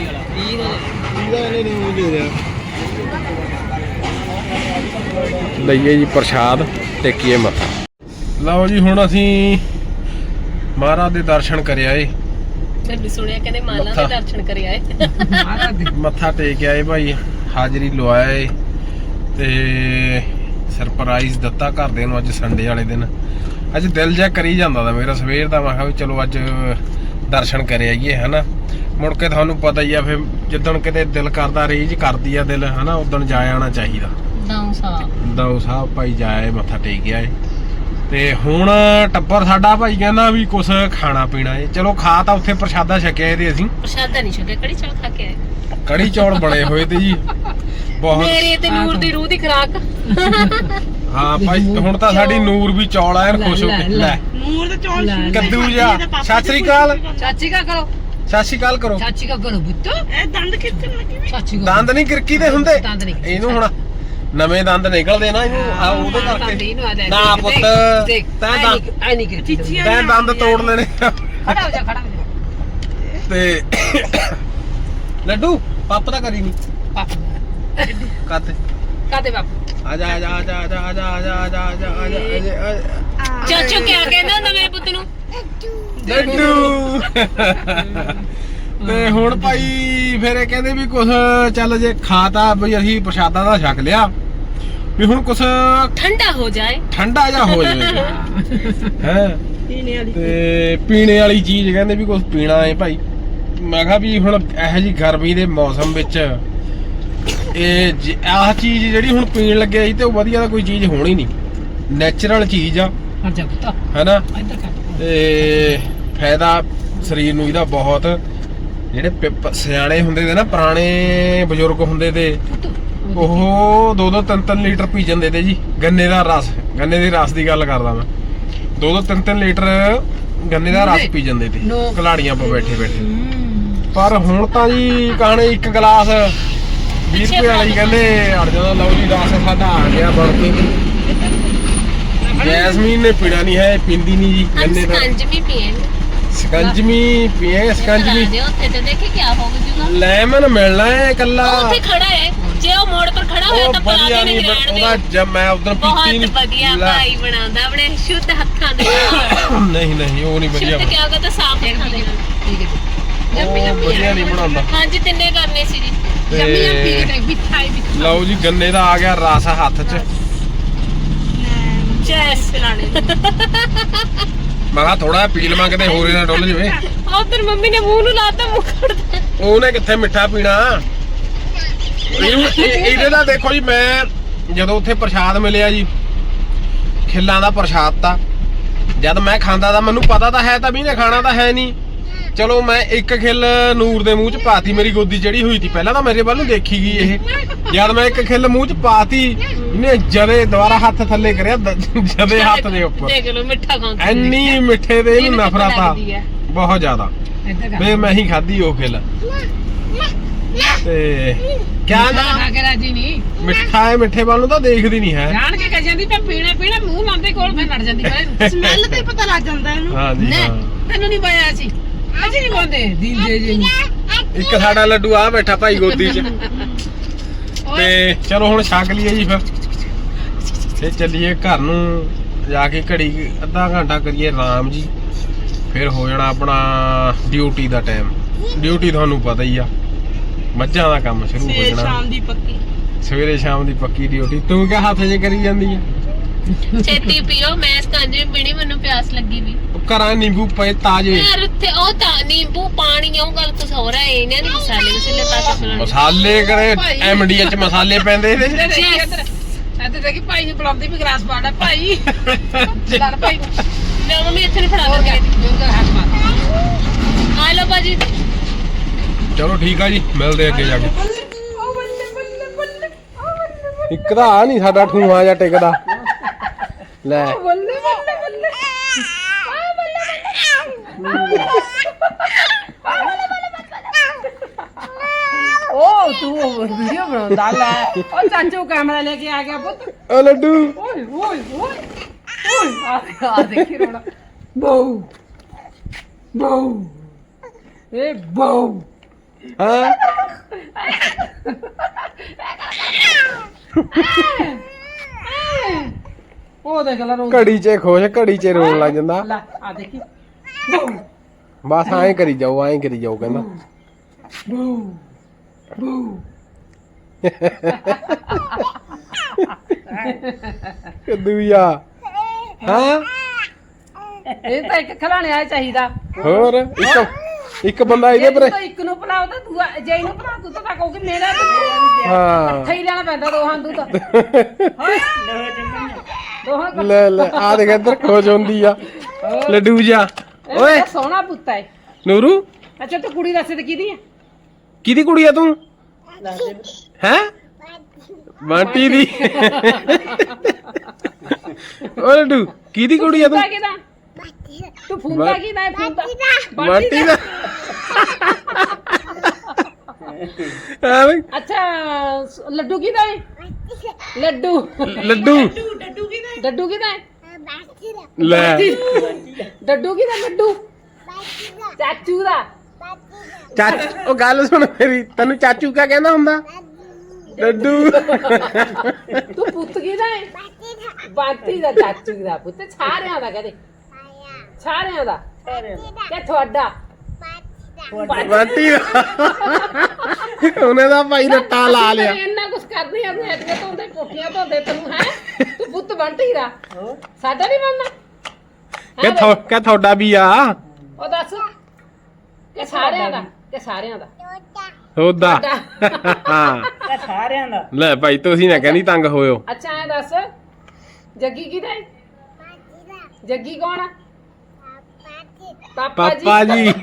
ਲਈਏ ਜੀ ਪ੍ਰਸ਼ਾਦ ਟੇਕੀਏ ਮੱਥਾ। ਲਓ ਜੀ ਹੁਣ ਅਸੀਂ ਮਹਾਰਾਜ ਦੇ ਦਰਸ਼ਨ ਕਰਿਆ ਏ। ਫਿਰ ਸੁਣਿਆ ਕਹਿੰਦੇ ਮਾਲਾ ਮੱਥਾ। ਦੇ ਦਰਸ਼ਨ ਕਰਿਆ ਏ। ਮਹਾਰਾਜ ਦੇ ਮੱਥਾ ਟੇਕ ਆਏ ਭਾਈ। ਹਾਜ਼ਰੀ ਲਵਾਇਆ ਏ ਤੇ ਸਰਪ੍ਰਾਈਜ਼ ਦਿੱਤਾ ਘਰਦਿਆਂ ਨੂੰ ਅੱਜ ਸੰਡੇ ਵਾਲੇ ਦਿਨ। ਅੱਜ ਦਿਲ ਜਿਹਾ ਕਰੀ ਜਾਂਦਾ ਦਾ ਮੇਰਾ ਸਵੇਰ ਦਾ ਮੈਂ ਕਿਹਾ ਵੀ ਚਲੋ ਅੱਜ ਦਰਸ਼ਨ ਕਰ ਆਈਏ ਹਨਾ? ਮੁੜ ਕੇ ਤੁਹਾਨੂੰ ਪਤਾ ਹੀ ਆ ਫਿਰ ਜਿੱਦਣ ਕਿਤੇ ਦਿਲ ਕਰਦਾ ਰੀਝ ਕਰਦੀ ਆ ਦਿਲ ਹਨਾ? ਉਦੋਂ ਜਾ ਆਣਾ ਚਾਹੀਦਾ। ਨਾਮ ਸਾ ਦਾਊ ਸਾਹਿਬ ਭਾਈ ਜਾਏ ਮੱਥਾ ਟੇਕ ਆਏ ਤੇ ਹੁਣ ਟੱਬਰ ਸਾਡਾ ਭਾਈ ਕਹਿੰਦਾ ਵੀ ਕੁਛ ਖਾਣਾ ਪੀਣਾ ਏ। ਚਲੋ ਖਾ ਤਾਂ ਉੱਥੇ ਪ੍ਰਸ਼ਾਦਾ ਛਕਿਆ ਏ ਤੇ ਅਸੀਂ। ਪ੍ਰਸ਼ਾਦਾ ਨਹੀਂ ਛਕਿਆ ਕੜੀ ਚੌਲ ਖਾ ਕੇ ਆਏ। ਕੜੀ ਚੌਲ ਬਣੇ ਹੋਏ ਤੇ ਜੀ। ਬਹੁਤ ਮੇਰੇ ਤੇ ਨੂਰ ਦੀ ਰੂਹ ਦੀ ਖਰਾਕ। ਹਾਂ ਭਾਈ ਹੁਣ ਤਾਂ ਸਾਡੀ ਨੂਰ ਵੀ ਚੌਲ ਐਨ ਖੁਸ਼ ਹੋ ਕੇ। ਲੈ ਨੂਰ ਦੇ ਚੌਲ ਕੱਦੂ ਜਾ ਸਤਿ ਸ੍ਰੀ ਅਕਾਲ। ਚਾਚੀ ਕਾ ਕਰੋ। ਸਤਿ ਸ੍ਰੀ ਅਕਾਲ ਕਰੋ। ਚਾਚੀ ਕਾ ਕਰੋ ਬੁੱਤ ਇਹ ਦੰਦ ਕਿੱਥੇ ਲੱਗੇ ਕਾ ਦੰਦ ਨਹੀਂ ਕਿਰਕੀ ਦੇ ਹੁੰਦੇ। ਇਹਨੂੰ ਹੁਣ ਨਵੇਂ ਦੰਦ ਨਿਕਲਦੇ ਨਾ ਇਹਨੂੰ। ਆ ਉਹਦੇ ਕਰਕੇ। ਨਾ ਪੁੱਤ ਤੈਂ ਦੰਦ ਆਈ ਨਹੀਂ ਕੀਤੀ ਤੈਂ ਦੰਦ ਤੋੜ ਲੈਣੇ ਖੜਾ ਹੋ ਜਾ ਖੜਾ ਹੋ ਜਾ। ਤੇ ਲੱਡੂ। ਪਾਪ ਤਾਂ ਕਰੀ ਨਹੀਂ ਪਾਪਾ ਕਾਤੇ ਕਾਦੇ ਬਾਪੂ ਆ ਜਾ ਆ ਜਾ ਆ ਜਾ ਆ ਜਾ ਆ ਜਾ ਆ ਜਾ ਆ ਜਾ ਆ ਜਾ ਆ ਜਾ ਆ ਜਾ ਆ ਜਾ ਚਾਚੂ ਕਿਆ ਕਹਿੰਦਾ ਹੁੰਦਾ ਮੇਰੇ ਪੁੱਤ ਨੂੰ ਲੱਡੂ ਤੇ ਹੁਣ ਭਾਈ ਫਿਰ ਇਹ ਕਹਿੰਦੇ ਵੀ ਕੁਛ ਚੱਲ ਜੇ ਖਾਤਾ ਵੀ ਅਸੀਂ ਪ੍ਰਸ਼ਾਦਾ ਦਾ ਛਕ ਲਿਆ ਵੀ ਹੁਣ ਕੁਛ ਠੰਡਾ ਹੋ ਜਾਏ ਠੰਡਾ ਜਿਹਾ ਹੋ ਜਾਵੇ ਹੈ ਪੀਣੇ ਵਾਲੀ ਤੇ ਪੀਣੇ ਵਾਲੀ ਚੀਜ਼ ਕਹਿੰਦੇ ਵੀ ਕੁਝ ਪੀਣਾ ਹੈ ਭਾਈ ਮੈਂ ਕਿਹਾ ਵੀ ਹੁਣ ਇਹੋ ਜੀ ਗਰਮੀ ਦੇ ਮੌਸਮ ਵਿੱਚ ਇਹ ਜ- ਆਹ ਚੀਜ਼ ਜਿਹੜੀ ਹੁਣ ਪੀਣ ਲੱਗਿਆ ਸੀ ਤੇ ਉਹ ਵਧੀਆ ਤਾਂ ਕੋਈ ਚੀਜ਼ ਹੋਣੀ ਨਹੀਂ। ਨੈਚੁਰਲ ਚੀਜ਼ ਆ। ਹਟ ਜਾ ਪੁੱਤ। ਹੈਨਾ? ਇੱਧਰ ਕਰ। ਤੇ ਫਾਇਦਾ ਸਰੀਰ ਨੂੰ ਇਹਦਾ ਬਹੁਤ। ਜਿਹੜੇ ਪਿੱਪ- ਸਿਆਣੇ ਹੁੰਦੇ ਤੇ ਨਾ ਪੁਰਾਣੇ ਬਜ਼ੁਰਗ ਹੁੰਦੇ ਤੇ ਉਹ ਦੋ ਦੋ ਤਿੰਨ ਤਿੰਨ ਲੀਟਰ ਪੀ ਜਾਂਦੇ ਤੇ ਜੀ। ਗੰਨੇ ਦਾ ਰਸ ਗੰਨੇ ਦੇ ਰਸ ਦੀ ਗੱਲ ਕਰਦਾ ਮੈਂ। ਦੋ ਦੋ ਤਿੰਨ ਤਿੰਨ ਲੀਟਰ ਗੰਨੇ ਦਾ ਰਸ ਪੀ ਜਾਂਦੇ ਤੇ। ਕਲਾੜੀਆਂ 'ਪਾ ਬੈਠੇ ਬੈਠੇ ਪਰ ਹੁਣ ਤਾਂ ਜੀ ਕਹਣੇ ਇੱਕ ਗਲਾਸ 20 ਰੁਪਏ ਵਾਲੀ ਕਹਿੰਦੇ ਅੜ ਜਾਂਦਾ ਲਓ ਜੀ ਰਸ ਸਾਡਾ ਆ ਗਿਆ ਬਣ ਕੇ ਜੈਸਮੀਨ ਨੇ ਪੀਣਾ ਨਹੀਂ ਹੈ ਪੀਂਦੀ ਨਹੀਂ ਜੀ ਕਹਿੰਦੇ ਤਾਂ। स्कंज भी ਸਕੰਜਮੀ ਪੀਏ ਸਕੰਜਮੀ चला दे उसे तो देखे क्या हो जाएगा ਲੈਮਨ ਮਿਲਣਾ ਹੈ ਇਕੱਲਾ। वो उसे खड़ा है जे वो मोड़ पर खड़ा हुआ ਵਧੀਆ ਜਦ ਮੈਂ ਉਦੋਂ ਪੀਤੀ ਬਹੁਤ ਵਧੀਆ ਭਾਈ ਬਣਾਉਂਦਾ ਆਪਣੇ ਸ਼ੁੱਧ ਹੱਥਾਂ ਦੇ ਨਹੀਂ ਨਹੀਂ ਉਹ ਨਹੀਂ ਵਧੀਆ। शुद्ध क्या होगा तो ਠੀਕ ਹੈ ਜੀ। ਜੰਮੀ ਜੰਮੀ ਵਧੀਆ ਨਹੀਂ ਬਣਾਉਂਦਾ। ਹਾਂਜੀ ਤਿੰਨੇ ਕਰਨੇ ਸੀ ਜੀ। ਜੰਮੀ ਜੰਮੀ ਕਿਤੇ ਮਿੱਠਾਈ ਵਿੱਚ ਲਓ ਜੀ ਗੰਨੇ ਦਾ ਆ ਗਿਆ ਰਸ ਹੱਥ 'ਚ। ਚੈਸ ਪਿਲਾਣੇ ਮੈਂ ਕਿਹਾ ਥੋੜਾ ਪੀ ਲਵਾਂ ਕਿਤੇ ਹੋਰ ਹੀ ਨਾ ਡੁੱਲ ਜਵੇ। ਉਧਰ ਮੰਮੀ ਨੇ ਮੂੰਹ ਨੂੰ ਲਾਤਾ ਮੂੰਹ ਕੱਢਦਾ ਉਹਨੇ ਕਿੱਥੇ ਮਿੱਠਾ ਪੀਣਾ? ਇਹਦੇ ਦਾ ਦੇਖੋ ਜੀ ਮੈਂ ਜਦੋਂ ਉੱਥੇ ਪ੍ਰਸ਼ਾਦ ਮਿਲਿਆ ਜੀ ਖਿੱਲਾਂ ਦਾ ਪ੍ਰਸ਼ਾਦ ਤਾਂ। ਜਦ ਮੈਂ ਖਾਂਦਾ ਤਾਂ ਮੈਨੂੰ ਪਤਾ ਤਾਂ ਹੈ ਤਾਂ ਵੀ ਨੇ ਖਾਣਾ ਤਾਂ ਹੈ ਨਹੀਂ। ਚਲੋ ਮੈਂ ਇੱਕ ਖਿੱਲ ਨੂਰ ਦੇ ਮੂੰਹ 'ਚ ਪਾਤੀ ਮੇਰੀ ਗੋਦੀ ਚੜੀ ਹੋਈ ਸੀ ਪਹਿਲਾਂ ਤਾਂ ਮੇਰੇ ਵੱਲ ਨੂੰ ਦੇਖੀ ਗਈ ਇਹ। ਜਦ ਮੈਂ ਇੱਕ ਖਿੱਲ ਮੂੰਹ 'ਚ ਪਾਤੀ ਇਹਨੇ ਜਦੇ ਦੁਬਾਰਾ ਹੱਥ ਥੱਲੇ ਕਰਿਆ ਦ- ਜਦੇ ਹੱਥ ਦੇ ਉੱਪਰ। ਦੇਖ ਲਓ ਮਿੱਠਾ ਖਾਂਦਾ ਐਨੀ ਮਿੱਠੇ ਦੇ ਇਹਨੂੰ ਨਫ਼ਰਤ ਆ। ਬਹੁਤ ਜ਼ਿਆਦਾ। ਇੱਧਰ ਕਰ। ਫੇਰ ਮੈਂ ਹੀ ਖਾਧੀ ਉਹ ਖਿੱਲ। ਤੇ ਕਿਆ ਨਾ ਖਾ ਕੇ ਰਾਜੀ ਨਹੀਂ। ਮਿੱਠਾ ਹੈ ਮਿੱਠੇ ਵੱਲ ਨੂੰ ਤਾਂ ਦੇਖਦੀ ਨਹੀਂ ਹੈ। ਜਾਣ ਕੇ ਕਹਿ ਜਾਂਦੀ ਤਾਂ ਪੀਣਾ ਪੀਣਾ ਮੂੰਹ ਲਾਉਂਦੇ ਕੋਲ ਫੇਰ ਲੜ ਜਾਂਦੀ। ਕਰੇ ਸਮੈਲ ਤੇ ਪਤਾ ਲੱਗ ਜਾਂਦਾ ਇਹਨੂੰ। ਹਾਂ ਜੀ ਨੇ ਹਾਂ। ਤੈਨੂੰ ਨਹੀਂ ਪਾਇਆ ਸੀ। ਨਹੀਂ ਪਾਉਂਦੇ ਇੱਕ ਸਾਡਾ ਲੱਡੂ ਆ ਬੈਠਾ ਭਾਈ ਗੋਦੀ 'ਚ। ਤੇ ਚਲੋ ਹੁਣ ਛਕ ਲਈਏ ਜੀ ਫਿਰ। ਤੇ ਚੱਲੀਏ ਘਰ ਨੂੰ। ਜਾ ਕੇ ਘੜੀ ਕੁ ਅੱਧਾ ਘੰਟਾ ਕਰੀਏ ਆਰਾਮ ਜੀ। ਫਿਰ ਹੋ ਜਾਣਾ ਆਪਣਾ ਡਿਊਟੀ ਦਾ ਟਾਈਮ। ਡਿਊਟੀ ਤੁਹਾਨੂੰ ਪਤਾ ਹੀ ਆ। ਮੱਝਾਂ ਦਾ ਕੰਮ ਸ਼ੁਰੂ ਹੋ ਸਵੇਰ ਜਾਣਾ। ਸ਼ਾਮ ਦੀ ਪੱਕੀ। ਸਵੇਰੇ ਸ਼ਾਮ ਦੀ ਪੱਕੀ ਡਿਊਟੀ। ਤੂੰ ਕਿਆ ਹੱਥ 'ਚ ਕਰੀ ਜਾਂਦੀ ਆ? ਛੇਤੀ ਪੀਓ ਮੈਂ ਸਕੰਜਮੀ ਪੀਣੀ ਮੈਨੂੰ ਪਿਆਸ ਲੱਗੀ ਵੀ। ਘਰਾਂ ਨਿੰਬੂ ਪਏ ਤਾਜੇ। ਯਾਰ ਉੱਥੇ ਉਹ ਤਾਂ ਨਿੰਬੂ ਪਾਣੀ ਉਹ ਗੱਲ ਕੁਝ ਹੋ ਰਿਹਾ ਇਹਨਾਂ ਨੇ ਮਸਾਲੇ ਮਸਾਲੇ ਪਾ ਕੇ ਪਿਲਾਉਣੇ ਮਸਾਲੇ ਕਰੇ ਐਮਡੀਐਚ ਚ ਮਸਾਲੇ ਪੈਂਦੇ ਇਹਦੇ। 'ਚ। ਇੱਧਰ ਦੇਖੀ ਭਾਈ ਨੂੰ ਬੁਲਾਉਂਦੀ ਵੀ ਗਲਾਸ ਪਾੜਾ ਭਾਈ। ਲੜ ਭਾਈ ਨੂੰ। ਲੈ ਮੰਮੀ ਇੱਥੇ ਨਹੀਂ ਫੜਾ ਹੋਰ ਦੇ ਕਿਆ ਜੋਗਾ ਹੱਥ ਮਾਰ ਆ ਲਓ ਬਾਜੀ ਚਲੋ ਠੀਕ ਆ ਜੀ ਮਿਲਦੇ ਅੱਗੇ ਜਾ ਕੇ। ਇੱਕ ਤਾਂ ਆ ਨਹੀਂ ਸਾਡਾ ਠੂਆ ਜਾਂ ਟਿਕਦਾ। ਲੈ। ਬੱਲੇ ਉਹ ਤੂੰ ਵੀਡੀਓ ਬਣਾਉਂਦਾ ਲੈ। ਉਹ ਚਾਚੂ ਕੈਮਰਾ ਲੈ ਕੇ ਆ ਗਿਆ ਪੁੱਤ। ਓ ਲੱਡੂ। ਓਏ ਓਏ ਓਏ ਓਏ। ਆ ਦੇ- ਆ ਦੇਖੀ ਰੋਣਾ। ਬੋ ਬੋ ਇਹ ਬੋ ਹਾਂ। ਉਹ ਦੇਖ ਲੈ ਰੋ ਘੜੀ 'ਚ ਖੁਸ਼ ਘੜੀ 'ਚ ਰੋਣ ਲੱਗ ਜਾਂਦਾ। ਲੈ ਆ ਦੇਖੀ। ਬੋ ਬਸ ਐਂ ਕਰੀ ਜਾਓ ਐਂ ਕਰੀ ਜਾਓ ਕਹਿੰਦਾ। ਬੋ ਬੋ ਕਦੂਆ ਹਾਂ? ਇਹ ਤਾਂ ਇੱਕ ਖਲਾਣੇ ਆਇਆ ਚਾਹੀਦਾ। ਹੋਰ ਇੱਕ ਇੱਕ ਬੰਦਾ ਇਹਦੇ ਪਰ ਤੂੰ ਇੱਕ ਨੂੰ ਭਲਾਓ ਤਾਂ ਦੂਆ ਜੇ ਇਹਨੂੰ ਭਲਾ ਤੂੰ ਤਾਂ ਕਹੋਗੇ ਮੇਰਾ ਹਾਂ। ਹੀ ਲੈਣਾ ਪੈਂਦਾ ਦੋਹਾਂ ਨੂੰ ਤਾਂ। ਦੋਹਾਂ ਲੈ ਲੈ ਆ ਦੇਖ ਇੱਧਰ ਖੁਸ਼ ਹੁੰਦੀ ਆ। ਲੱਡੂ ਜਾ ਇਹ ਓਏ। ਮੇਰਾ ਸੋਹਣਾ ਪੁੱਤ ਹੈ। ਨੂਰੂ? ਅੱਛਾ ਤੂੰ ਕੁੜੀ ਦੱਸ ਤੇ ਕਿਹਦੀ ਹੈ? ਕਿਹਦੀ ਕੁੜੀ ਆ ਤੂੰ? ਹੈ? ਬੰਟੀ ਦੀ। ਓ ਲੱਡੂ ਕਿਹਦੀ ਕੁੜੀ ਆ ਤੂੰ? ਫੁੰਦਾ ਕਿਦਾ ਤੂੰ ਫੁੰਦਾ ਬਾ- ਕਿਦਾ ਫੁੰਦਾ ਬੰਟੀ ਦਾ। ਬਈ ਅੱਛਾ ਸ- ਲੱਡੂ ਕਿਦਾ ਹੈ? ਲੱਡੂ। ਲੱਡੂ। ਡੱਡੂ ਕਿਦਾ ਹੈ? ਲੈ। ਡੱਡੂ ਚਾਚੂ ਦਾ। ਚਾਚੂ ਉਹ ਗੱਲ ਸੁਣ ਮੇਰੀ ਤੈਨੂੰ ਚਾਚੂ ਕਿਆ ਕਹਿੰਦਾ ਹੁੰਦਾ? ਤੂੰ ਪੁੱਤ ਕਿਦਾ ਹੈ ਬਾਤੀ ਦਾ ਚਾਚੂ ਦਾ ਪੁੱਤ। ਸਾਰਿਆਂ ਦਾ ਕਹਦੇ। ਸਾਰਿਆਂ ਦਾ। ਕਿ ਤੁਹਾਡਾ? ਦਾ। ਉਹਨੇ ਦਾ ਭਾਈ ਰੱਟਾ ਲਾ ਲਿਆ। ਇੰਨਾ ਕੁਛ ਕਰਦੇ ਆ ਤੂੰ ਐਡੀਆਂ ਧੋਂਦੇ ਕੋਠੀਆਂ ਧੋਂਦੇ ਤੈਨੂੰ ਹੈ? ਤੂੰ ਪੁੱਤ ਬੰਟੀ ਦਾ ਸਾਡਾ ਨਹੀਂ ਬਣਨਾ। ਕਿ ਥੋ ਕਿ ਤੁਹਾਡਾ ਵੀ ਆ? ਉਹ ਦੱਸ। ਕਿ ਸਾਰਿਆਂ ਦਾ ਕਿ ਸਾਰਿਆਂ ਦਾ। ਉਹਦਾ ਹਾਂ। ਇਹ ਸਾਰਿਆਂ ਦਾ। ਲੈ ਭਾਈ ਤੁਸੀਂ ਨਾ ਕਹਿੰਦੀ ਤੰਗ ਹੋਇਓ। ਅੱਛਾ ਐ ਦੱਸ। ਜੱਗੀ ਕਿਹਦਾ ਹੈ ਜੱਗੀ ਕੌਣ ਆ? ਪਾਪਾ ਜੀ। ਪਾਪਾ ਜੀ।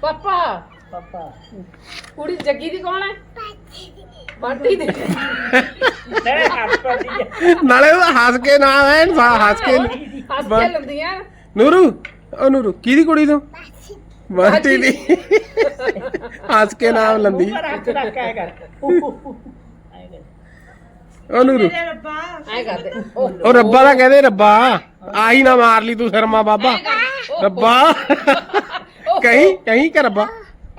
ਪਾਪਾ ਪਾਪਾ। ਕੁੜੀ ਜੱਗੀ ਦੀ ਕੌਣ ਹੈ ਬੰਟੀ ਦੀ ਤੇਰੇ ਹੱਥ ਪਰ ਦੀ ਨਾਲੇ ਉਹ ਹੱਸ ਕੇ ਨਾ ਐਨ ਸਾ- ਹੱਸ ਕੇ ਹੱਸ ਕੇ ਲੰਦੀਆਂ ਨੂਰੂ ਉਹ ਨੂਰੂ ਕਿਹਦੀ ਕੁੜੀ ਤੂੰ? ਬੰਟੀ ਦੀ। ਹੱਸ ਕੇ ਨਾਮ ਲੰਦੀ ਉੱਪਰ ਹੱਥ ਰੱਖ ਕੇ ਕਰ। ਉਹ ਨੂਰੂ। ਐ ਕਰਦੇ ਉਹ ਉਹ ਰੱਬਾ ਦਾ ਕਹਦੇ ਰੱਬਾ ਆਹੀ ਨਾ ਮਾਰ ਲਈ ਤੂੰ ਸ਼ਰਮਾ ਬਾਬਾ। ਰੱਬਾ। ਕਹੀਂ ਕਹੀਂ ਕਿ ਰੱਬਾ?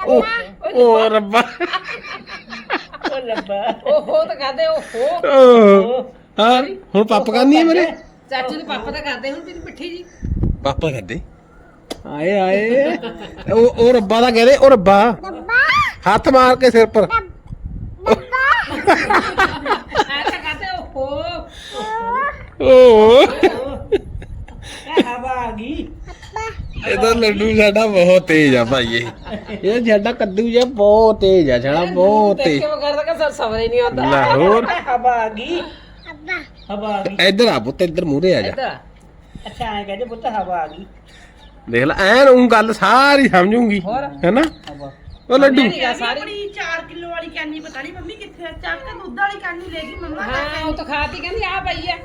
ਉਹ ਉਹ ਰੱਬਾ। ਉਹ ਲੱਭਾ। ਉਹ ਹੋ ਤਾਂ ਕਰਦੇ ਉਹ ਹੋ। ਓਹ, ਹਾਂ ਹੁਣ ਪਾਪਾ ਕਰਨੀ ਹੈ ਮੇਰੇ? ਚਾਚੂ ਦੇ ਪਾਪਾ ਤਾਂ ਕਰਦੇ ਹੁਣ ਤੇਰੀ ਮਿੱਠੀ ਜੀ। ਪਾਪਾ ਕਰਦੇ ਆਏ ਆਏ। ਉਹ ਉਹ ਰੱਬਾ ਦਾ ਕਹਦੇ ਉਹ ਰੱਬਾ। ਹੱਥ ਮਾਰ ਕੇ ਸਿਰ ਪਰ। ਐ ਤਾਂ ਕਰਦੇ ਉਹ ਹੋ। ਓ ਇਹ ਹਵਾ ਆ ਗਈ। ਇਹਦਾ ਲੱਡੂ ਸਾਡਾ ਬਹੁਤ ਤੇਜ਼ ਆ ਭਾਈ ਇਹ। ਇਹ ਸਾਡਾ ਕੱਦੂ ਜਿਹਾ ਬਹੁਤ ਤੇਜ਼ ਆ ਸਾਡਾ ਬਹੁਤ ਤੇਜ਼। ਕੇ ਕਰਦਾ ਕਿ ਸਵਰੇ ਨਹੀਂ ਆਉਂਦਾ। ਲਾਹੌਰ ਇਹ ਹਵਾ ਆ ਗਈ। ਹਵਾ। ਆ ਗਈ। ਇੱਧਰ ਆ ਪੁੱਤ ਇੱਧਰ ਮੂਰੇ ਆ ਜਾ। ਇੱਧਰ। ਅੱਛਾ ਐ ਕਹਿੰਦੇ ਪੁੱਤ ਹਵਾ ਆ ਗਈ। ਦੇਖ ਲੈ ਐਨ ਉਹ ਗੱਲ ਸਾਰੀ ਸਮਝੂਗੀ ਹੋਰ? ਹੈਨਾ? ਹਵਾ। ਉਹ ਲੱਡੂ। ਠੀਕ ਆ ਸਾਰੀ ਆਪਣੀ 4 ਕਿਲੋ ਵਾਲੀ ਕੈਨੀ ਪਤਾ ਨਹੀਂ ਮੰਮੀ ਕਿੱਥੇ ਆ। ਚੱਕ ਕੇ ਦੁੱਧ ਵਾਲੀ ਕੈਨੀ ਲੈ ਗਈ ਮੰਮਾ ਹਾਂ ਉਹ ਤਾਂ ਖਾਤੀ ਕਹਿੰਦੀ ਆ ਪਈ ਆ।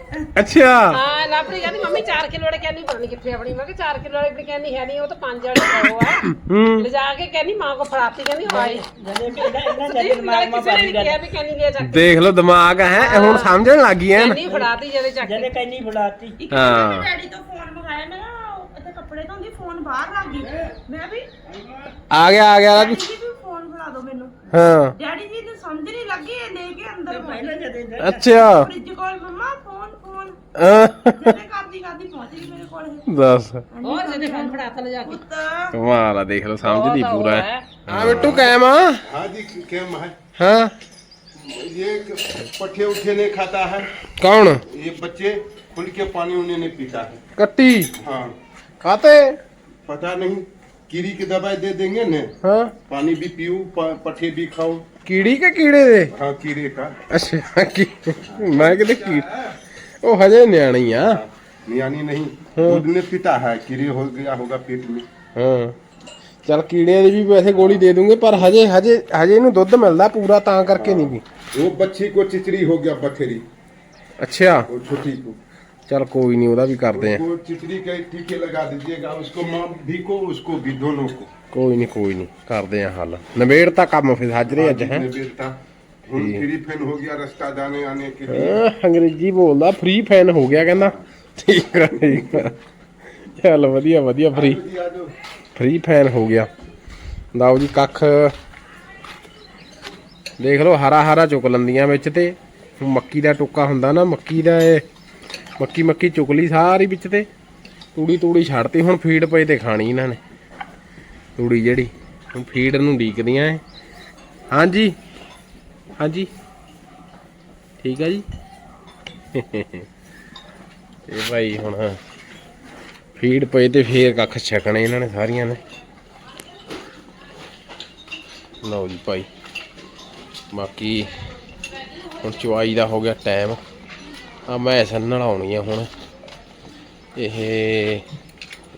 ਅੱਛਾ। ਹਾਂ ਲਾਪਰੀ ਕਹਿੰਦੀ ਮੰਮੀ 4 ਕਿਲੋ ਵਾਲੀ ਕੈਨੀ ਪਤਾ ਨਹੀਂ ਕਿੱਥੇ ਆਪਣੀ। ਮੈਂ ਕਿਹਾ 4 ਕਿਲੋ ਵਾਲੀ ਆਪਣੀ ਕੈਨੀ ਹੈ ਨਹੀਂ ਉਹ ਤਾਂ 5 ਵਾਲੀ ਉਹ ਆ। ਹੂੰ। ਲਿਜਾ ਕੇ ਕਹਿੰਦੀ ਮਾਂ ਕੋ ਫੜਾਤੀ ਕਹਿੰਦੀ ਜਦੇ ਕਿ ਜਦੇ ਮਾ ਪਾਦੀ ਗੱਲ ਵੀ ਕੈਨੀ ਲਿਆ ਚੱਕ ਦੇਖ ਲਓ ਦਿਮਾਗ ਹੈ ਇਹ ਹੁਣ ਸਮਝਣ ਲੱਗ ਗਈ ਐਨ ਕੈਨੀ ਫੜਾਤੀ ਜਦੇ ਚੱਕ ਜਦੇ ਕਹਿੰਦੀ ਫੜਾਤੀ। ਇੱਕ ਹਾਂ। ਡੈਡੀ ਤੋਂ ਫੋਨ ਮੰਗਾਇਆ ਮੈਂ ਨਾ ਕੱਪੜੇ ਧੋਂਦੀ ਫੋਨ ਬਾਹਰ ਲੱਗ ਗਈ ਮੈਂ ਵੀ ਆ ਗਿਆ ਆ ਗਿਆ ਡੈਡੀ ਜੀ ਵੀ ਫੋਨ ਫੜਾ ਦਿਓ ਮੈਨੂੰ ਹਾਂ ਡੈਡੀ ਜੀ ਨੂੰ ਸਮਝ ਨਹੀਂ ਲੱਗੀ ਇਹ ਲੈ ਕੇ ਅੰਦਰ ਪਹਿਲਾਂ ਜਦੇ ਅੱਛਾ ਫ੍ਰਿਜ ਕੋਲ ਮੰਮਾ ਫੋਨ ਫੋਨ ਅਹ, ਜਦੇ ਕਰਦੀ ਕਰਦੀ ਪਹੁੰਚ ਗਈ ਮੇਰੇ ਕੋਲ ਇਹ ਦੱਸ ਹੋਰ ਜਦੇ ਫੋਨ ਫੜਾਤਾ ਲਿਜਾ ਕੇ ਪੁੱਤ ਕਮਾਲ ਆ ਦੇਖ ਲਓ ਸਮਝਦੀ ਬਹੁਤ ਪੂਰਾ ਉਹ ਹੈ ਹੈ। ਹਾਂ ਬਿੱਟੂ ਕਾਇਮ ਆ हाँ जी क्या है ਹਾਂ ये पट्टे उठे नहीं खाता है ਕੌਣ ये बच्चे खुल के पानी उन्हें नहीं पीता है ਕੱਟੀ हाँ ਖਾਤੇ पता नहीं कीड़ी की दवाई दे देंगे न ਹਾਂ पानी भी पीऊं प- पट्टे भी खाऊं ਕੀੜੀ ਕੇ ਕੀੜੇ ਦੇ हाँ कीड़े का ਅੱਛਾ ਕੀ ਮੈਂ ਕਿਤੇ ਕੀ ਉਹ ਹਜੇ ਨਿਆਣੀ ਆ यानी नहीं दूध नहीं पीता है कीड़े हो गया होगा पेट में ਹਾਂ ਚਲ ਕੀੜੇ ਦੀ ਵੀ ਵੈਸੇ ਗੋਲੀ ਦੇ ਦੂੰਗੇ ਪਰ ਹਜੇ ਹਜੇ ਹਜੇ ਇਹਨੂੰ ਦੁੱਧ ਮਿਲਦਾ ਪੂਰਾ ਤਾਂ ਕਰਕੇ ਨਹੀਂ ਵੀ वो बच्ची को चिचरी हो गया बथेरी ਅੱਛਾ वो छोटी को ਚਲ ਕੋਈ ਨਹੀਂ ਉਹਦਾ ਵੀ ਕਰਦੇ ਆ उसको चिचरी के टीके लगा दीजिएगा उसको माँ भी को उसको भी दोनों को ਕੋਈ ਨਹੀਂ ਕੋਈ ਨਹੀਂ ਕਰਦੇ ਆ ਹੱਲ ਨਵੇੜ ਤਾਂ ਕੰਮ ਫਿਰ ਹਾਜ਼ਰੇ ਅੱਜ ਹੈ ने बेचता हूँ फ्री फैन हो गया रास्ता जाने आने के लिए ਹਾਂ, ਅੰਗਰੇਜ਼ੀ ਬੋਲਦਾ ਫ੍ਰੀ ਫੈਨ ਹੋ ਗਿਆ ਕਹਿੰਦਾ ਠੀਕ ਆ ਠੀਕ ਆ ਚੱਲ ਵਧੀਆ ਵਧੀਆ ਫ੍ਰੀ दिया दो ਫ੍ਰੀ ਫੈਨ ਹੋ ਗਿਆ ਲਓ ਜੀ ਕੱਖ ਦੇਖ ਲਓ ਹਰਾ ਹਰਾ ਚੁੱਕ ਲੰਦੀਆਂ ਵਿੱਚ ਤੇ ਹੁਣ ਮੱਕੀ ਦਾ ਟੋਕਾ ਹੁੰਦਾ ਨਾ ਮੱਕੀ ਦਾ ਇਹ ਮੱਕੀ ਮੱਕੀ ਚੁੱਕ ਲਈ ਸਾਰੀ ਵਿੱਚ ਤੇ। ਤੂੜੀ ਤੂੜੀ ਛੱਡਤੀ, ਹੁਣ ਫੀਡ ਪਏ ਤੇ ਖਾਣੀ ਇਹਨਾਂ ਨੇ। ਤੂੜੀ ਜਿਹੜੀ, ਹੁਣ ਫੀਡ ਨੂੰ ਡੀਕਦੀਆਂ ਐ। ਹਾਂਜੀ ਹਾਂਜੀ। ਠੀਕ ਆ ਜੀ। ਤੇ ਭਾਈ ਹੁਣ ਫੀਡ ਪਏ ਤੇ ਫੇਰ ਕੱਖ ਛਕਣੇ ਇਹਨਾਂ ਨੇ ਸਾਰੀਆਂ ਨੇ। ਲਓ ਜੀ ਭਾਈ, ਬਾਕੀ ਹੁਣ ਚੁਆਈ ਦਾ ਹੋ ਗਿਆ ਟਾਈਮ। ਆ ਮੈਂ ਸੰਨਣ ਆਉਣੀ ਆ ਹੁਣ। ਇਹ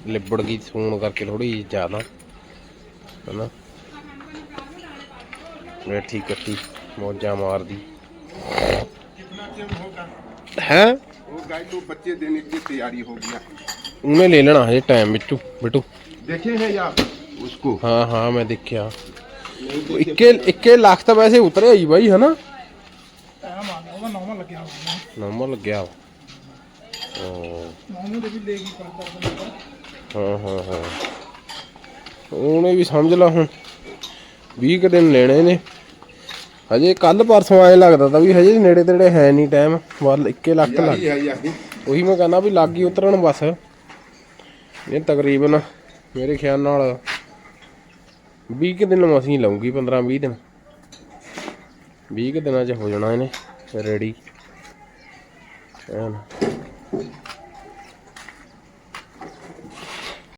ਲਿਬੜ ਗਈ ਸੂਣ ਕਰਕੇ ਥੋੜੀ ਜ਼ਿਆਦਾ ਹਨਾ? ਬੈਠੀ ਕੱਟੀ ਮੋਜਾ ਮਾਰਦੀ। ਹੈ? ਉਹ ਗਾਈ ਤੋਂ ਬੱਚੇ ਦੇਣੇ ਦੀ ਤਿਆਰੀ ਹੋ ਗਈ ਉਹਨੇ ਲੈ ਲੈਣਾ ਹਜੇ ਟਾਈਮ ਬਿੱਟੂ ਬਿੱਟੂ। ਦੇਖੇ ਹੈ ਯਾਰ? ਉਸਕੋ। ਹਾਂ ਹਾਂ ਮੈਂ ਦੇਖਿਆ। 21 21 ਲੱਖ ਤਾਂ ਵੈਸੇ ਉਤਰਿਆ ਹੀ ਬਾਈ ਹਨਾ? ਟਾਈਮ ਆ ਉਹਦਾ ਲੱਗਿਆ ਹੋਇਆ ਨੰਬਰ ਲੱਗਿਆ ਵਾ। ਹਾਂ ਹਾਂ ਹਾਂ ਹਾਂ। ਉਹਨੇ ਵੀ ਸਮਝ ਲਾ ਹੁਣ 20 ਦਿਨ ਲੈਣੇ ਨੇ। ਹਜੇ ਕੱਲ ਪਰਸੋਂ ਆਏ ਲੱਗਦਾ ਤਾਂ ਵੀ ਹਜੇ ਨੇੜੇ ਤੇੜੇ ਹੈ ਨਹੀਂ ਟਾਈਮ ਵੱਲ 1 ਲੱਖ ਲੱਗ ਉਹੀ ਮੈਂ ਕਹਿੰਦਾ ਵੀ ਲੱਗ ਹੀ ਉਤਰਨ ਬਸ। ਇਹ ਤਕਰੀਬਨ ਮੇਰੇ ਖਿਆਲ ਨਾਲ 20 ਕੁ ਦਿਨ ਅਸੀਂ ਲਾਉਂਗੀ 15 20 ਦਿਨ। 20 ਕੁ ਦਿਨਾਂ ਚ ਹੋ ਜਾਣਾ ਇਹਨੇ। ਰੈਡੀ ਐਨ